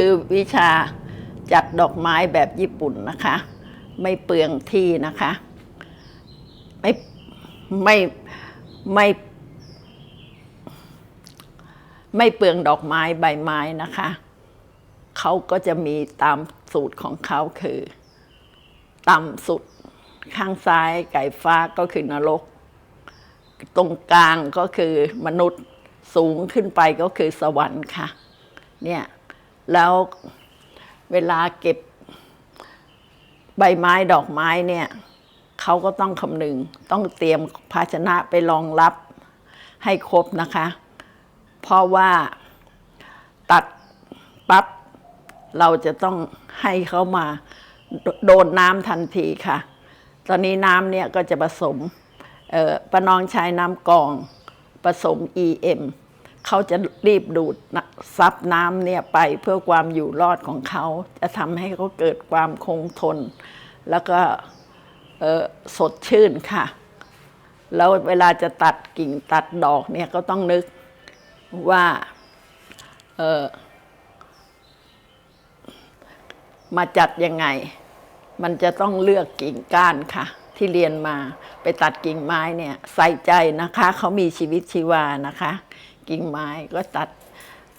คือวิชาจัดดอกไม้แบบญี่ปุ่นนะคะ ไม่เปลืองที่นะคะ ไม่ไม่ไม่ไม่เปลืองดอกไม้ใบไม้นะคะ เขาก็จะมีตามสูตรของเขาคือต่ำสุดข้างซ้ายไก่ฟ้าก็คือนรก ตรงกลางก็คือมนุษย์สูงขึ้นไปก็คือสวรรค์ค่ะ เนี่ย แล้วเวลาเก็บใบไม้ดอกไม้เนี่ยเขาก็ต้องคำนึง ต้องเตรียมภาชนะไปรองรับให้ครบนะคะ เพราะว่าตัดปั๊บเราจะต้องให้เขามาโดนน้ำทันทีค่ะ ตอนนี้น้ำเนี่ยก็จะผสมประนองใช้น้ำกองผสม EM เขาจะรีบดูดซับน้ำเนี่ยไปเพื่อความอยู่รอดของเขา จะทำให้เขาเกิดความคงทน แล้วก็สดชื่นค่ะ แล้วเวลาจะตัดกิ่งตัดดอกเนี่ยก็ต้องนึกว่ามาจัดยังไง มันจะต้องเลือกกิ่งก้านค่ะ ที่เรียนมาไปตัดกิ่งไม้เนี่ย ใส่ใจนะคะ เขามีชีวิตชีวานะคะ กิ่งไม้ก็ตัด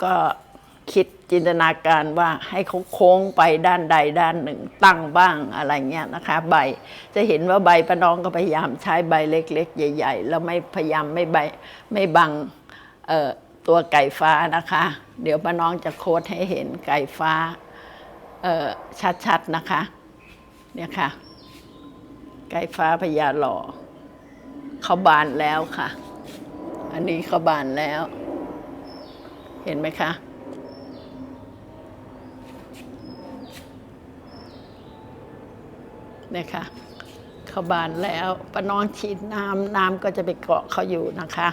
ก็คิดจินตนาการว่าให้เขาโค้งไปด้านใดด้านหนึ่ง ตั้งบ้างอะไรเงี้ยนะคะ ใบจะเห็นว่าใบป้าน้องก็พยายามใช้ใบเล็ก ๆ ใหญ่ ๆ แล้วไม่พยายามไม่ใบไม่บังตัวไก่ฟ้านะคะ เดี๋ยวป้าน้องจะโค้ดให้เห็นไก่ฟ้าชัดๆนะคะ เนี่ยค่ะ ไก่ฟ้าพญาหล่อเขาบานแล้วค่ะ อันนี้เขาบานแล้ว เห็นไหมคะเนี่ยค่ะเขาบานแล้วป้าน้องฉีดน้ำน้ำก็จะไปเกาะเขาอยู่นะคะ